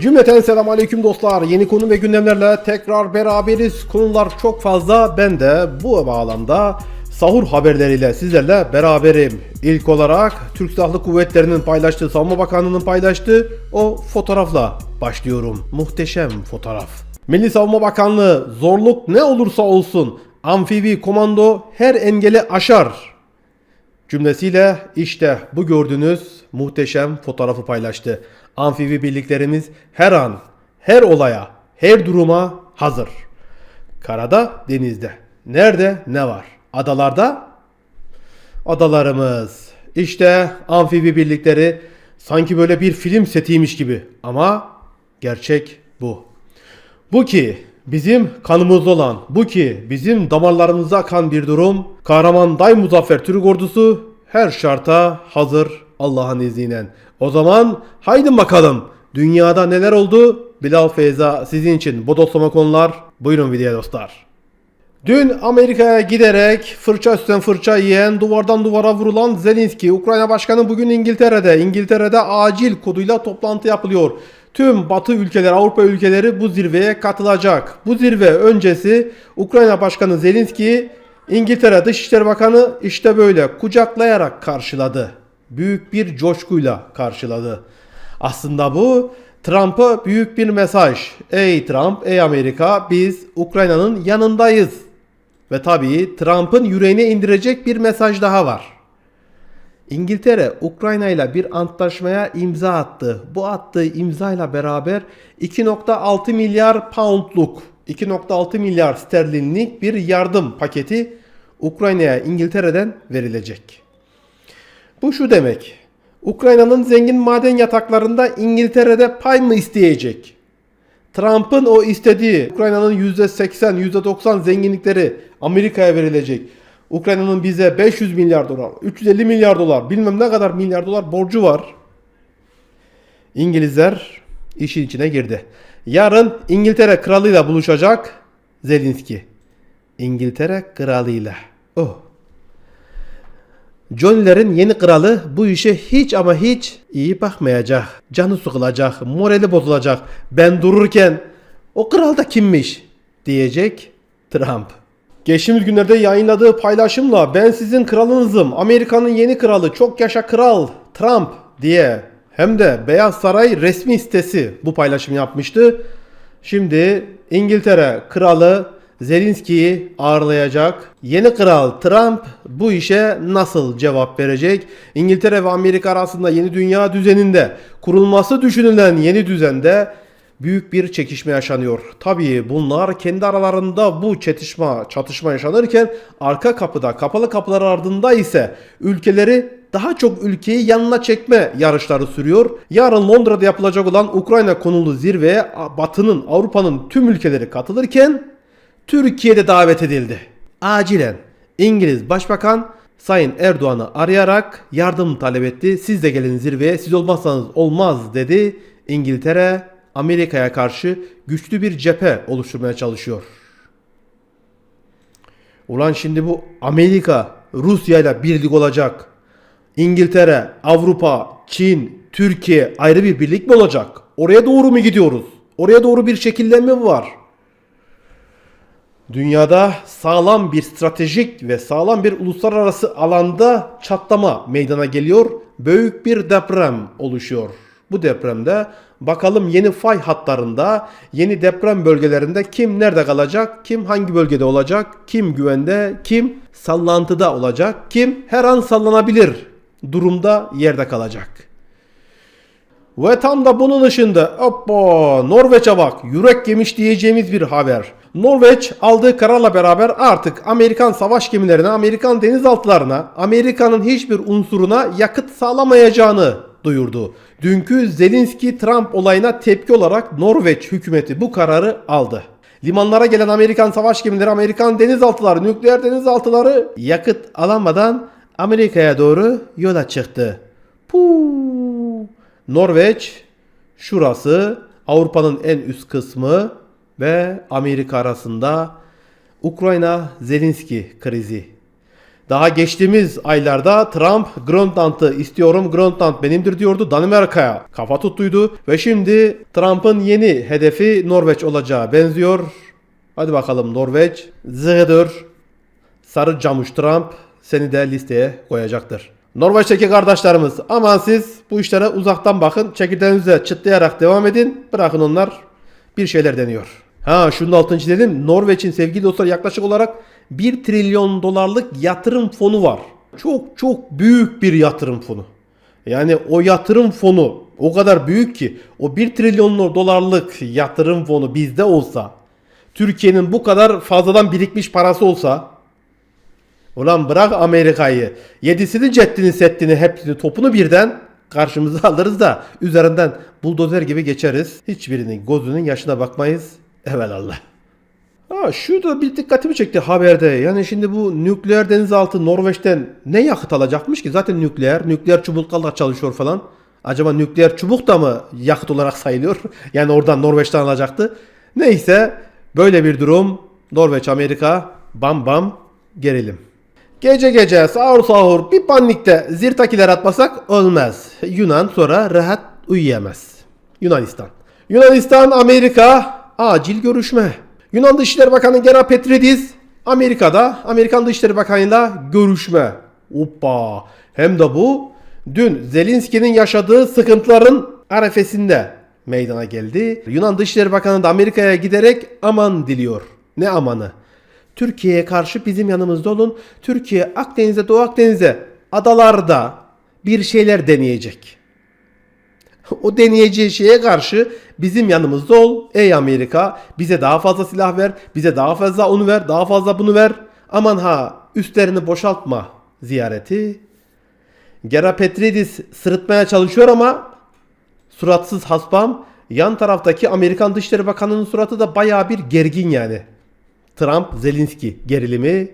Cümleten selam aleyküm dostlar. Yeni konu ve gündemlerle tekrar beraberiz. Konular çok fazla. Ben de bu bağlamda sahur haberleriyle sizlerle beraberim. İlk olarak Türk Silahlı Kuvvetleri'nin paylaştığı, Savunma Bakanlığı'nın paylaştığı o fotoğrafla başlıyorum. Muhteşem fotoğraf. Milli Savunma Bakanlığı zorluk ne olursa olsun amfibi komando her engeli aşar cümlesiyle işte bu gördüğünüz muhteşem fotoğrafı paylaştı. Amfibi birliklerimiz her an, her olaya, her duruma hazır. Karada, denizde. Nerede, ne var? Adalarda, adalarımız. İşte amfibi birlikleri sanki böyle bir film setiymiş gibi ama gerçek bu. Bu ki bizim kanımızda olan, bu ki bizim damarlarımızda akan bir durum. Kahraman Day Muzaffer Türk Ordusu her şarta hazır Allah'ın izniyle. O zaman haydi bakalım dünyada neler oldu? Bilal Feyza sizin için bodoslama konular. Buyurun videoya dostlar. Dün Amerika'ya giderek fırça üstten fırça yiyen, duvardan duvara vurulan Zelenski, Ukrayna Başkanı bugün İngiltere'de. İngiltere'de acil koduyla toplantı yapılıyor. Tüm Batı ülkeleri, Avrupa ülkeleri bu zirveye katılacak. Bu zirve öncesi Ukrayna Başkanı Zelenski, İngiltere Dışişleri Bakanı işte böyle kucaklayarak karşıladı. Büyük bir coşkuyla karşıladı. Aslında bu Trump'a büyük bir mesaj. Ey Trump, ey Amerika biz Ukrayna'nın yanındayız. Ve tabii Trump'ın yüreğine indirecek bir mesaj daha var. İngiltere Ukrayna ile bir antlaşmaya imza attı. Bu attığı imzayla beraber 2.6 milyar poundluk, 2.6 milyar sterlinlik bir yardım paketi Ukrayna'ya İngiltere'den verilecek. Bu şu demek. Ukrayna'nın zengin maden yataklarında İngiltere'de pay mı isteyecek? Trump'ın o istediği Ukrayna'nın %80, %90 zenginlikleri Amerika'ya verilecek. Ukrayna'nın bize 500 milyar dolar, 350 milyar dolar, bilmem ne kadar milyar dolar borcu var. İngilizler işin içine girdi. Yarın İngiltere kralıyla buluşacak Zelenski. İngiltere kralıyla. Oh. Johnny'lerin yeni kralı bu işe hiç ama hiç iyi bakmayacak. Canı sıkılacak, morali bozulacak. Ben dururken o kral da kimmiş diyecek Trump. Geçtiğimiz günlerde yayınladığı paylaşımla ben sizin kralınızım, Amerika'nın yeni kralı, çok yaşa kral Trump diye hem de Beyaz Saray resmi sitesi bu paylaşım yapmıştı. Şimdi İngiltere kralı Zelenski'yi ağırlayacak. Yeni kral Trump bu işe nasıl cevap verecek? İngiltere ve Amerika arasında yeni dünya düzeninde kurulması düşünülen yeni düzende büyük bir çekişme yaşanıyor. Tabii bunlar kendi aralarında bu çatışma, çatışma yaşanırken arka kapıda, kapalı kapılar ardında ise ülkeleri daha çok ülkeyi yanına çekme yarışları sürüyor. Yarın Londra'da yapılacak olan Ukrayna konulu zirveye Batı'nın, Avrupa'nın tüm ülkeleri katılırken Türkiye'de davet edildi. Acilen İngiliz Başbakan Sayın Erdoğan'ı arayarak yardım talep etti. Siz de gelin zirveye, siz olmazsanız olmaz dedi. İngiltere Amerika'ya karşı güçlü bir cephe oluşturmaya çalışıyor. Ulan şimdi bu Amerika Rusya ile birlik olacak. İngiltere, Avrupa, Çin, Türkiye ayrı bir birlik mi olacak? Oraya doğru mu gidiyoruz? Oraya doğru bir şekillenme mi var? Dünyada sağlam bir stratejik ve sağlam bir uluslararası alanda çatlama meydana geliyor. Büyük bir deprem oluşuyor. Bu depremde bakalım yeni fay hatlarında, yeni deprem bölgelerinde kim nerede kalacak, kim hangi bölgede olacak, kim güvende, kim sallantıda olacak, kim her an sallanabilir durumda yerde kalacak. Ve tam da bunun ışığında hoppa Norveç'e bak yürek yemiş diyeceğimiz bir haber. Norveç aldığı kararla beraber artık Amerikan savaş gemilerine, Amerikan denizaltılarına, Amerika'nın hiçbir unsuruna yakıt sağlamayacağını duyurdu. Dünkü Zelenski-Trump olayına tepki olarak Norveç hükümeti bu kararı aldı. Limanlara gelen Amerikan savaş gemileri, Amerikan denizaltıları, nükleer denizaltıları yakıt alamadan Amerika'ya doğru yola çıktı. Puuu. Norveç şurası Avrupa'nın en üst kısmı ve Amerika arasında Ukrayna Zelenski krizi. Daha geçtiğimiz aylarda Trump Grönland'ı istiyorum Grönland benimdir diyordu Danimarka'ya kafa tuttuydu ve şimdi Trump'ın yeni hedefi Norveç olacağı benziyor. Hadi bakalım Norveç zıhıdır. Sarı camuş Trump seni de listeye koyacaktır. Norveç'teki kardeşlerimiz aman siz bu işlere uzaktan bakın çekirdeğinize çıtlayarak devam edin bırakın onlar bir şeyler deniyor. Ha şunun altını çizelim Norveç'in sevgili dostlar yaklaşık olarak 1 trilyon dolarlık yatırım fonu var. Çok çok büyük bir yatırım fonu. Yani o yatırım fonu o kadar büyük ki o 1 trilyon dolarlık yatırım fonu bizde olsa Türkiye'nin bu kadar fazladan birikmiş parası olsa Ulan bırak Amerika'yı. Yedisini ceddini settini hepsini topunu birden karşımıza alırız da üzerinden buldozer gibi geçeriz. Hiçbirinin gözünün yaşına bakmayız. Evelallah. Ha şu da bir dikkatimi çekti haberde. Yani şimdi bu nükleer denizaltı Norveç'ten ne yakıt alacakmış ki? Zaten nükleer, nükleer çubuklarla çalışıyor falan. Acaba nükleer çubuk da mı yakıt olarak sayılıyor? yani oradan Norveç'ten alacaktı. Neyse böyle bir durum. Norveç, Amerika bam bam gerilim. Gece gece sahur sahur bir panikte zirtakiler atmasak olmaz. Yunan sonra rahat uyuyamaz. Yunanistan. Yunanistan, Amerika acil görüşme. Yunan Dışişleri Bakanı Gera Petridis Amerika'da Amerikan Dışişleri Bakanı'yla görüşme. Hoppa. Hem de bu dün Zelenski'nin yaşadığı sıkıntıların arefesinde meydana geldi. Yunan Dışişleri Bakanı da Amerika'ya giderek aman diliyor. Ne amanı? Türkiye'ye karşı bizim yanımızda olun. Türkiye Akdeniz'e, Doğu Akdeniz'e, adalarda bir şeyler deneyecek. O deneyeceği şeye karşı bizim yanımızda ol. Ey Amerika bize daha fazla silah ver, bize daha fazla onu ver, daha fazla bunu ver. Aman ha üstlerini boşaltma ziyareti. Gera Petridis sırıtmaya çalışıyor ama suratsız haspam. Yan taraftaki Amerikan Dışişleri Bakanı'nın suratı da baya bir gergin yani. Trump Zelenski gerilimi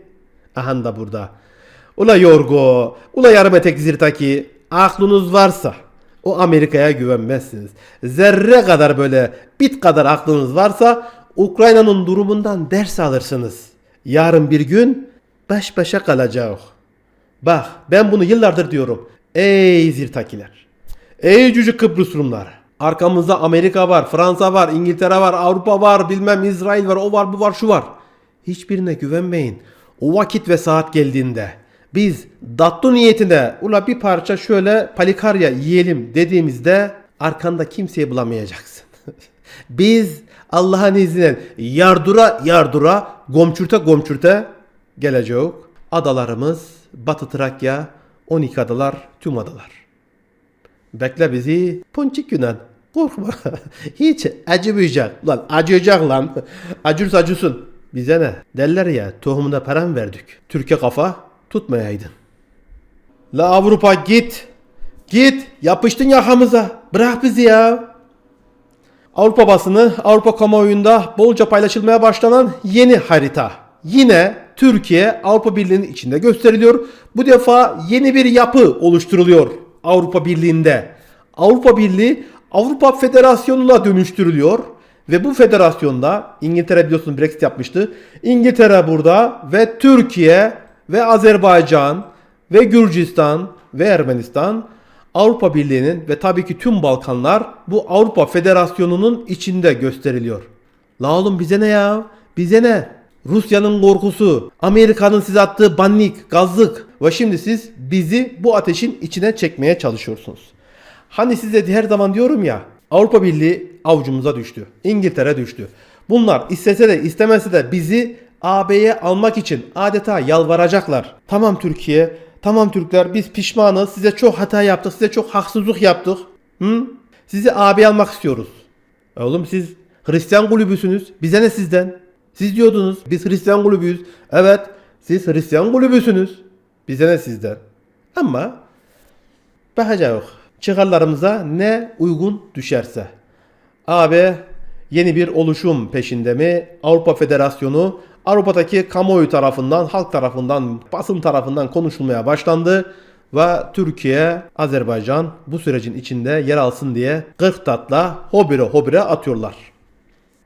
aha da burada. Ula Yorgo, ula yarım etek zirtaki aklınız varsa o Amerika'ya güvenmezsiniz. Zerre kadar böyle bit kadar aklınız varsa Ukrayna'nın durumundan ders alırsınız. Yarın bir gün baş başa kalacak. Bak ben bunu yıllardır diyorum. Ey zirtakiler. Ey cücü Kıbrıs Rumlar. Arkamızda Amerika var, Fransa var, İngiltere var, Avrupa var, bilmem İsrail var, o var, bu var, şu var. Hiçbirine güvenmeyin. O vakit ve saat geldiğinde biz dattu niyetine ula bir parça şöyle palikarya yiyelim dediğimizde arkanda kimseyi bulamayacaksın. biz Allah'ın izniyle yardura yardura gomçurta gomçurta gelecek. Adalarımız Batı Trakya, 12 adalar, tüm adalar. Bekle bizi Ponçik Yunan. Korkma. Hiç acımayacak. Lan acıyacak lan. Acırsa acısın. Bize ne? Derler ya tohumuna param verdik. Türkiye kafa tutmayaydın. La Avrupa git. Git. Yapıştın yakamıza. Bırak bizi ya. Avrupa basını Avrupa kamuoyunda bolca paylaşılmaya başlanan yeni harita. Yine Türkiye Avrupa Birliği'nin içinde gösteriliyor. Bu defa yeni bir yapı oluşturuluyor Avrupa Birliği'nde. Avrupa Birliği Avrupa Federasyonu'na dönüştürülüyor. Ve bu federasyonda İngiltere biliyorsun Brexit yapmıştı. İngiltere burada ve Türkiye ve Azerbaycan ve Gürcistan ve Ermenistan Avrupa Birliği'nin ve tabii ki tüm Balkanlar bu Avrupa Federasyonu'nun içinde gösteriliyor. La oğlum bize ne ya? Bize ne? Rusya'nın korkusu, Amerika'nın size attığı bannik, gazlık ve şimdi siz bizi bu ateşin içine çekmeye çalışıyorsunuz. Hani size her zaman diyorum ya Avrupa Birliği avucumuza düştü. İngiltere düştü. Bunlar istese de istemese de bizi AB'ye almak için adeta yalvaracaklar. Tamam Türkiye, tamam Türkler biz pişmanız. Size çok hata yaptık, size çok haksızlık yaptık. Hı? Sizi AB'ye almak istiyoruz. Oğlum siz Hristiyan kulübüsünüz. Bize ne sizden? Siz diyordunuz biz Hristiyan kulübüyüz. Evet siz Hristiyan kulübüsünüz. Bize ne sizden? Ama bakacağız. Çıkarlarımıza ne uygun düşerse. AB yeni bir oluşum peşinde mi? Avrupa Federasyonu Avrupa'daki kamuoyu tarafından, halk tarafından, basın tarafından konuşulmaya başlandı ve Türkiye, Azerbaycan bu sürecin içinde yer alsın diye 40 tatla hobire hobire atıyorlar.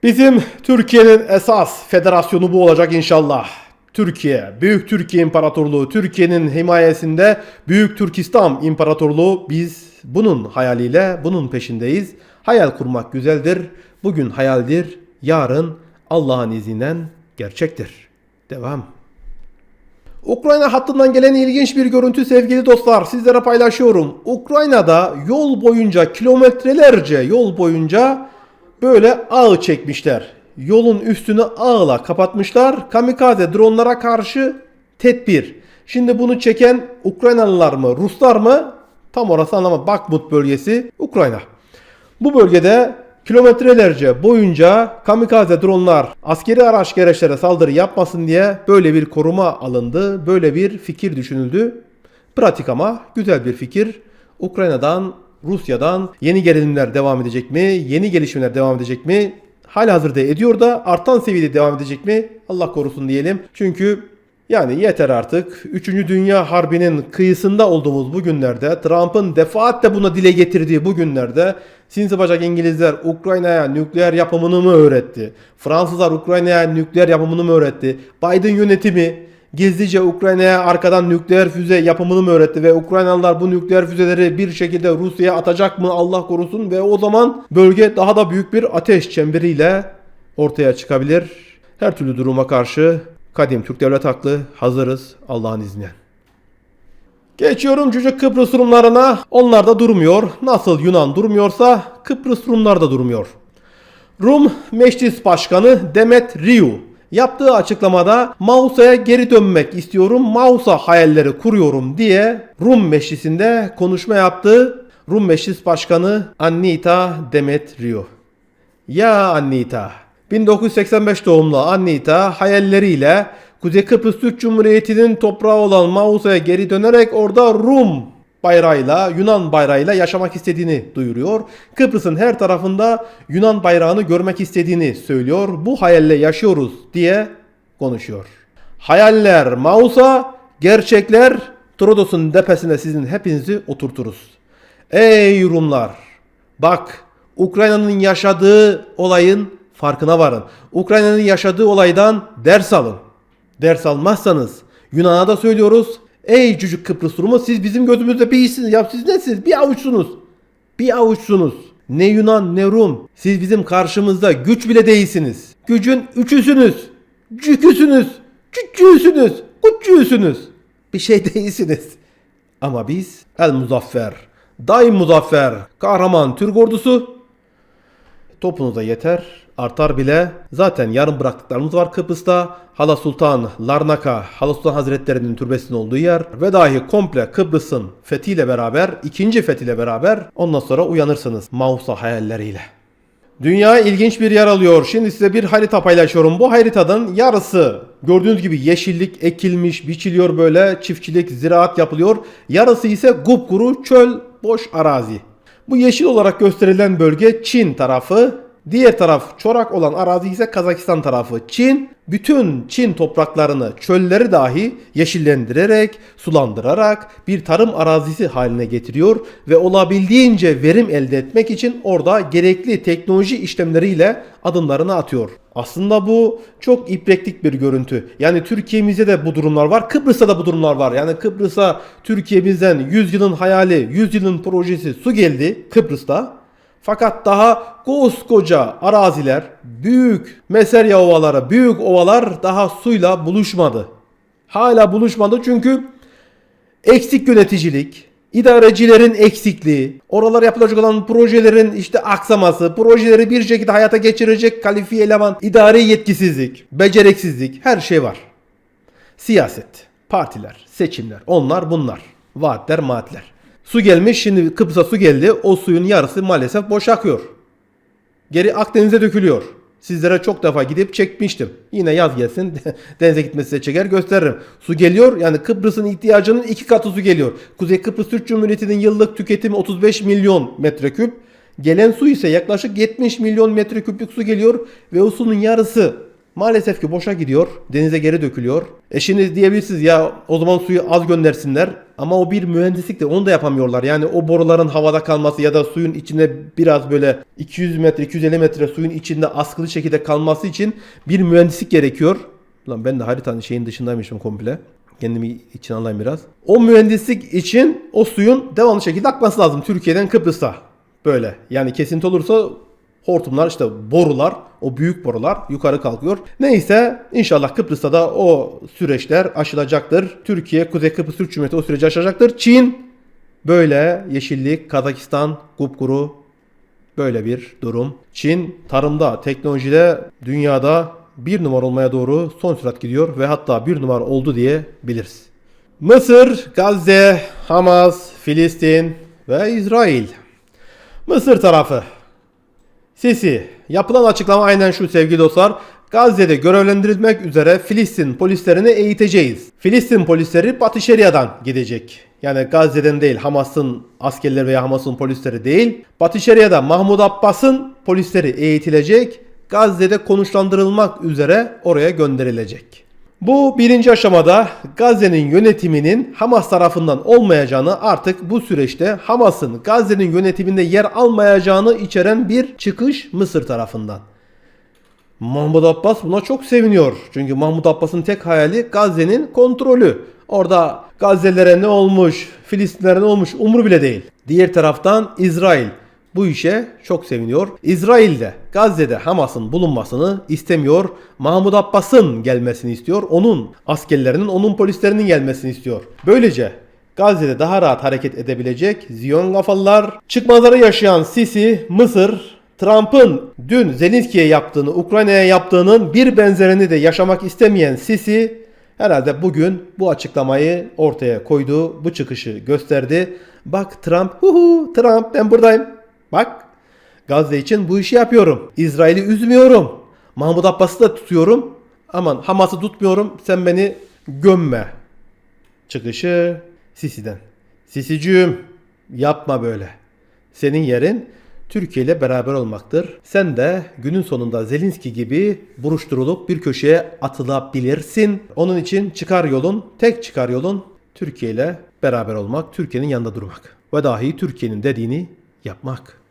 Bizim Türkiye'nin esas federasyonu bu olacak inşallah. Türkiye, Büyük Türkiye İmparatorluğu, Türkiye'nin himayesinde Büyük Türkistan İmparatorluğu biz bunun hayaliyle bunun peşindeyiz. Hayal kurmak güzeldir. Bugün hayaldir, yarın Allah'ın izniyle gerçektir. Devam. Ukrayna hattından gelen ilginç bir görüntü sevgili dostlar sizlere paylaşıyorum. Ukrayna'da yol boyunca kilometrelerce yol boyunca böyle ağ çekmişler. Yolun üstünü ağla kapatmışlar. Kamikaze dronlara karşı tedbir. Şimdi bunu çeken Ukraynalılar mı Ruslar mı tam orası anlamadım. Bakmut bölgesi Ukrayna. Bu bölgede kilometrelerce boyunca kamikaze dronlar askeri araç gereçlere saldırı yapmasın diye böyle bir koruma alındı. Böyle bir fikir düşünüldü. Pratik ama güzel bir fikir. Ukrayna'dan, Rusya'dan yeni gerilimler devam edecek mi? Yeni gelişmeler devam edecek mi? Halihazırda ediyor da artan seviyede devam edecek mi? Allah korusun diyelim. Çünkü yani yeter artık. Üçüncü Dünya Harbi'nin kıyısında olduğumuz bu günlerde, Trump'ın defaatle buna dile getirdiği bu günlerde sinsi bacak İngilizler Ukrayna'ya nükleer yapımını mı öğretti? Fransızlar Ukrayna'ya nükleer yapımını mı öğretti? Biden yönetimi gizlice Ukrayna'ya arkadan nükleer füze yapımını mı öğretti ve Ukraynalılar bu nükleer füzeleri bir şekilde Rusya'ya atacak mı Allah korusun ve o zaman bölge daha da büyük bir ateş çemberiyle ortaya çıkabilir. Her türlü duruma karşı kadim Türk devlet haklı hazırız Allah'ın izniyle. Geçiyorum Cüce Kıbrıs Rumlarına. Onlar da durmuyor. Nasıl Yunan durmuyorsa Kıbrıs Rumlar da durmuyor. Rum Meclis Başkanı Demet Riu yaptığı açıklamada Mausa'ya geri dönmek istiyorum, Mausa hayalleri kuruyorum diye Rum Meclisi'nde konuşma yaptı. Rum Meclis Başkanı Anita Demetriou. Ya Anita. 1985 doğumlu Anita hayalleriyle Kuzey Kıbrıs Türk Cumhuriyeti'nin toprağı olan Mausa'ya geri dönerek orada Rum bayrağıyla, Yunan bayrağıyla yaşamak istediğini duyuruyor. Kıbrıs'ın her tarafında Yunan bayrağını görmek istediğini söylüyor. Bu hayalle yaşıyoruz diye konuşuyor. Hayaller Mausa, gerçekler Trodos'un tepesine sizin hepinizi oturturuz. Ey Rumlar! Bak Ukrayna'nın yaşadığı olayın farkına varın. Ukrayna'nın yaşadığı olaydan ders alın. Ders almazsanız Yunan'a da söylüyoruz. Ey çocuk Kıbrıs Rumu siz bizim gözümüzde bir iyisiniz. Ya siz nesiniz? Bir avuçsunuz. Bir avuçsunuz. Ne Yunan ne Rum. Siz bizim karşımızda güç bile değilsiniz. Gücün üçüsünüz. Cüküsünüz. Cüccüsünüz. Kuccüsünüz. Bir şey değilsiniz. Ama biz El Muzaffer. Daim Muzaffer. Kahraman Türk ordusu Topunuza yeter, artar bile. Zaten yarım bıraktıklarımız var Kıbrıs'ta. Hala Sultan Larnaka, Hala Sultan Hazretleri'nin türbesinin olduğu yer ve dahi komple Kıbrıs'ın fethiyle beraber, ikinci fethiyle beraber ondan sonra uyanırsınız Mausa hayalleriyle. Dünya ilginç bir yer alıyor. Şimdi size bir harita paylaşıyorum. Bu haritanın yarısı gördüğünüz gibi yeşillik ekilmiş, biçiliyor böyle, çiftçilik, ziraat yapılıyor. Yarısı ise gupkuru çöl, boş arazi. Bu yeşil olarak gösterilen bölge Çin tarafı. Diğer taraf çorak olan arazi ise Kazakistan tarafı. Çin bütün Çin topraklarını, çölleri dahi yeşillendirerek, sulandırarak bir tarım arazisi haline getiriyor ve olabildiğince verim elde etmek için orada gerekli teknoloji işlemleriyle adımlarını atıyor. Aslında bu çok ibretlik bir görüntü. Yani Türkiye'mizde de bu durumlar var. Kıbrıs'ta da bu durumlar var. Yani Kıbrıs'a Türkiye'mizden 100 yılın hayali, 100 yılın projesi su geldi Kıbrıs'ta. Fakat daha koskoca araziler, büyük Meserya ovaları, büyük ovalar daha suyla buluşmadı. Hala buluşmadı çünkü eksik yöneticilik, idarecilerin eksikliği, oralar yapılacak olan projelerin işte aksaması, projeleri bir şekilde hayata geçirecek kalifiye eleman, idari yetkisizlik, beceriksizlik her şey var. Siyaset, partiler, seçimler, onlar bunlar. Vaatler, maatler. Su gelmiş şimdi Kıbrıs'a su geldi. O suyun yarısı maalesef boş akıyor. Geri Akdeniz'e dökülüyor. Sizlere çok defa gidip çekmiştim. Yine yaz gelsin denize gitmesi size çeker gösteririm. Su geliyor yani Kıbrıs'ın ihtiyacının iki katı su geliyor. Kuzey Kıbrıs Türk Cumhuriyeti'nin yıllık tüketimi 35 milyon metreküp. Gelen su ise yaklaşık 70 milyon metreküplük su geliyor ve o sunun yarısı maalesef ki boşa gidiyor. Denize geri dökülüyor. E şimdi diyebilirsiniz ya o zaman suyu az göndersinler. Ama o bir mühendislik de onu da yapamıyorlar. Yani o boruların havada kalması ya da suyun içinde biraz böyle 200 metre 250 metre suyun içinde askılı şekilde kalması için bir mühendislik gerekiyor. Lan ben de haritanın şeyin dışındaymışım komple. Kendimi için alayım biraz. O mühendislik için o suyun devamlı şekilde akması lazım Türkiye'den Kıbrıs'a. Böyle. Yani kesinti olursa hortumlar işte borular o büyük borular yukarı kalkıyor. Neyse inşallah Kıbrıs'ta da o süreçler aşılacaktır. Türkiye Kuzey Kıbrıs Türk Cumhuriyeti o süreci aşacaktır. Çin böyle yeşillik, Kazakistan kupkuru böyle bir durum. Çin tarımda, teknolojide dünyada bir numara olmaya doğru son sürat gidiyor ve hatta bir numara oldu diye biliriz. Mısır, Gazze, Hamas, Filistin ve İsrail. Mısır tarafı. Sisi. Yapılan açıklama aynen şu sevgili dostlar. Gazze'de görevlendirilmek üzere Filistin polislerini eğiteceğiz. Filistin polisleri Batı Şeria'dan gidecek. Yani Gazze'den değil Hamas'ın askerleri veya Hamas'ın polisleri değil. Batı Şeria'da Mahmud Abbas'ın polisleri eğitilecek. Gazze'de konuşlandırılmak üzere oraya gönderilecek. Bu birinci aşamada Gazze'nin yönetiminin Hamas tarafından olmayacağını artık bu süreçte Hamas'ın Gazze'nin yönetiminde yer almayacağını içeren bir çıkış Mısır tarafından. Mahmut Abbas buna çok seviniyor. Çünkü Mahmut Abbas'ın tek hayali Gazze'nin kontrolü. Orada Gazze'lilere ne olmuş, Filistinlere ne olmuş umru bile değil. Diğer taraftan İsrail bu işe çok seviniyor. İsrail de Gazze'de Hamas'ın bulunmasını istemiyor. Mahmut Abbas'ın gelmesini istiyor. Onun askerlerinin, onun polislerinin gelmesini istiyor. Böylece Gazze'de daha rahat hareket edebilecek Ziyon kafalılar, çıkmazları yaşayan Sisi, Mısır, Trump'ın dün Zelenski'ye yaptığını, Ukrayna'ya yaptığının bir benzerini de yaşamak istemeyen Sisi herhalde bugün bu açıklamayı ortaya koydu, bu çıkışı gösterdi. Bak Trump, hu hu Trump ben buradayım. Bak Gazze için bu işi yapıyorum. İsrail'i üzmüyorum. Mahmut Abbas'ı da tutuyorum. Aman Hamas'ı tutmuyorum. Sen beni gömme. Çıkışı Sisi'den. Sisicüğüm yapma böyle. Senin yerin Türkiye ile beraber olmaktır. Sen de günün sonunda Zelinski gibi buruşturulup bir köşeye atılabilirsin. Onun için çıkar yolun, tek çıkar yolun Türkiye ile beraber olmak, Türkiye'nin yanında durmak. Ve dahi Türkiye'nin dediğini yapmak.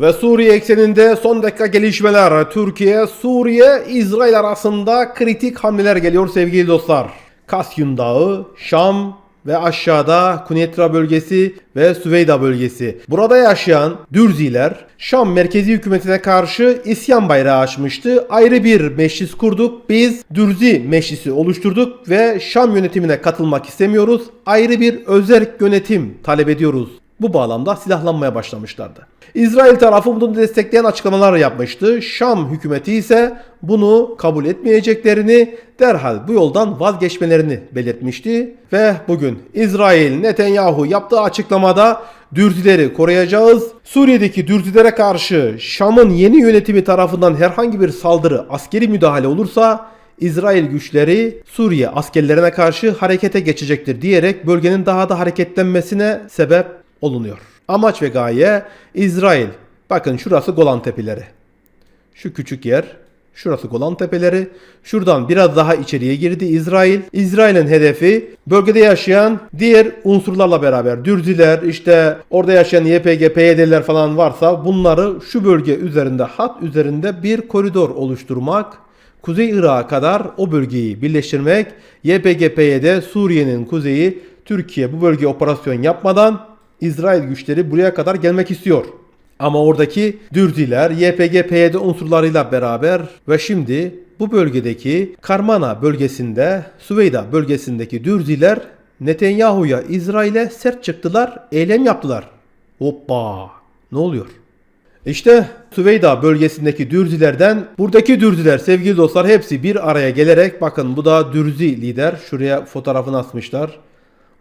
Ve Suriye ekseninde son dakika gelişmeler. Türkiye, Suriye, İsrail arasında kritik hamleler geliyor sevgili dostlar. Kasyun Dağı, Şam ve aşağıda Kunetra bölgesi ve Süveyda bölgesi. Burada yaşayan Dürziler Şam merkezi hükümetine karşı isyan bayrağı açmıştı. Ayrı bir meclis kurduk. Biz Dürzi meclisi oluşturduk ve Şam yönetimine katılmak istemiyoruz. Ayrı bir özerk yönetim talep ediyoruz. Bu bağlamda silahlanmaya başlamışlardı. İsrail tarafı bunu destekleyen açıklamalar yapmıştı. Şam hükümeti ise bunu kabul etmeyeceklerini derhal bu yoldan vazgeçmelerini belirtmişti. Ve bugün İsrail Netanyahu yaptığı açıklamada Dürzileri koruyacağız. Suriye'deki Dürzilere karşı Şam'ın yeni yönetimi tarafından herhangi bir saldırı, askeri müdahale olursa İsrail güçleri Suriye askerlerine karşı harekete geçecektir diyerek bölgenin daha da hareketlenmesine sebep olunuyor. Amaç ve gaye İsrail. Bakın şurası Golan Tepeleri. Şu küçük yer. Şurası Golan Tepeleri. Şuradan biraz daha içeriye girdi İsrail. İsrail'in hedefi bölgede yaşayan diğer unsurlarla beraber Dürziler, işte orada yaşayan YPG, PYD'ler falan varsa bunları şu bölge üzerinde, hat üzerinde bir koridor oluşturmak. Kuzey Irak'a kadar o bölgeyi birleştirmek. YPG, PYD, Suriye'nin kuzeyi, Türkiye bu bölgeye operasyon yapmadan İsrail güçleri buraya kadar gelmek istiyor. Ama oradaki Dürziler, YPG, PYD unsurlarıyla beraber ve şimdi bu bölgedeki Karmana bölgesinde, Süveyda bölgesindeki Dürziler Netanyahu'ya, İsrail'e sert çıktılar, eylem yaptılar. Hoppa! Ne oluyor? İşte Süveyda bölgesindeki Dürzilerden buradaki Dürziler sevgili dostlar hepsi bir araya gelerek bakın bu da Dürzi lider. Şuraya fotoğrafını asmışlar.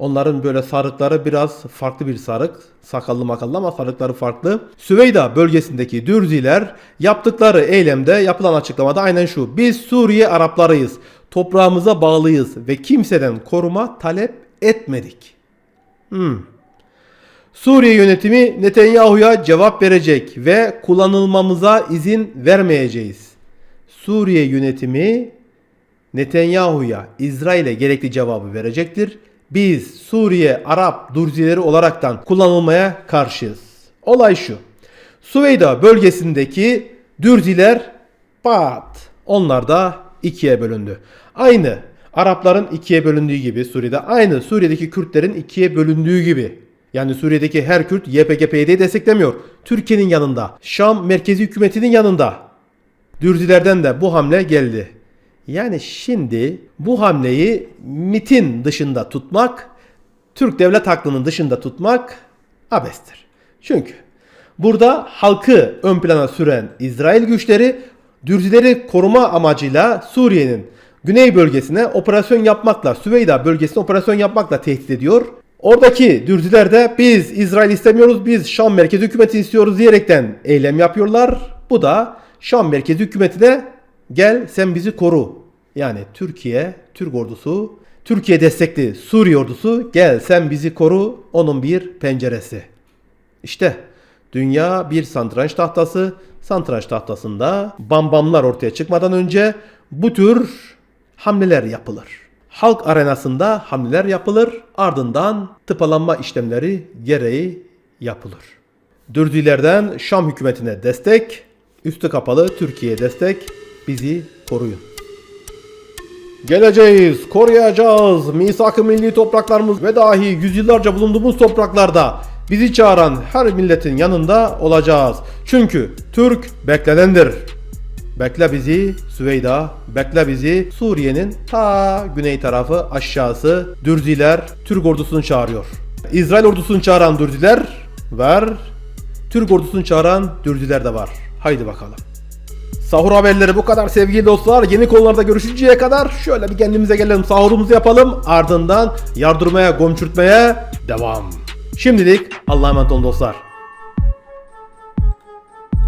Onların böyle sarıkları biraz farklı bir sarık. Sakallı makallı ama sarıkları farklı. Süveyda bölgesindeki Dürziler yaptıkları eylemde yapılan açıklamada aynen şu. Biz Suriye Araplarıyız. Toprağımıza bağlıyız ve kimseden koruma talep etmedik. Hmm. Suriye yönetimi Netanyahu'ya cevap verecek ve kullanılmamıza izin vermeyeceğiz. Suriye yönetimi Netanyahu'ya, İsrail'e gerekli cevabı verecektir biz Suriye Arap Durzileri olaraktan kullanılmaya karşıyız. Olay şu. Süveyda bölgesindeki Dürziler pat onlar da ikiye bölündü. Aynı Arapların ikiye bölündüğü gibi Suriye'de aynı Suriye'deki Kürtlerin ikiye bölündüğü gibi. Yani Suriye'deki her Kürt YPG-PYD'yi desteklemiyor. Türkiye'nin yanında. Şam merkezi hükümetinin yanında. Dürzilerden de bu hamle geldi. Yani şimdi bu hamleyi MIT'in dışında tutmak, Türk devlet aklının dışında tutmak abestir. Çünkü burada halkı ön plana süren İsrail güçleri Dürzileri koruma amacıyla Suriye'nin güney bölgesine operasyon yapmakla, Süveyda bölgesine operasyon yapmakla tehdit ediyor. Oradaki Dürziler de biz İsrail istemiyoruz, biz Şam merkezi hükümeti istiyoruz diyerekten eylem yapıyorlar. Bu da Şam merkezi hükümetine gel sen bizi koru. Yani Türkiye, Türk ordusu, Türkiye destekli Suriye ordusu gel sen bizi koru onun bir penceresi. İşte dünya bir santranç tahtası. Santranç tahtasında bambamlar ortaya çıkmadan önce bu tür hamleler yapılır. Halk arenasında hamleler yapılır. Ardından tıpalanma işlemleri gereği yapılır. Dürzilerden Şam hükümetine destek, üstü kapalı Türkiye'ye destek, bizi koruyun. Geleceğiz, koruyacağız. Misak-ı milli topraklarımız ve dahi yüzyıllarca bulunduğumuz topraklarda bizi çağıran her milletin yanında olacağız. Çünkü Türk beklenendir. Bekle bizi Süveyda, bekle bizi Suriye'nin ta güney tarafı aşağısı Dürziler Türk ordusunu çağırıyor. İsrail ordusunu çağıran Dürziler var. Türk ordusunu çağıran Dürziler de var. Haydi bakalım. Sahur haberleri bu kadar sevgili dostlar. Yeni konularda görüşünceye kadar şöyle bir kendimize gelelim. Sahurumuzu yapalım. Ardından yardırmaya, gomçurtmaya devam. Şimdilik Allah'a emanet olun dostlar.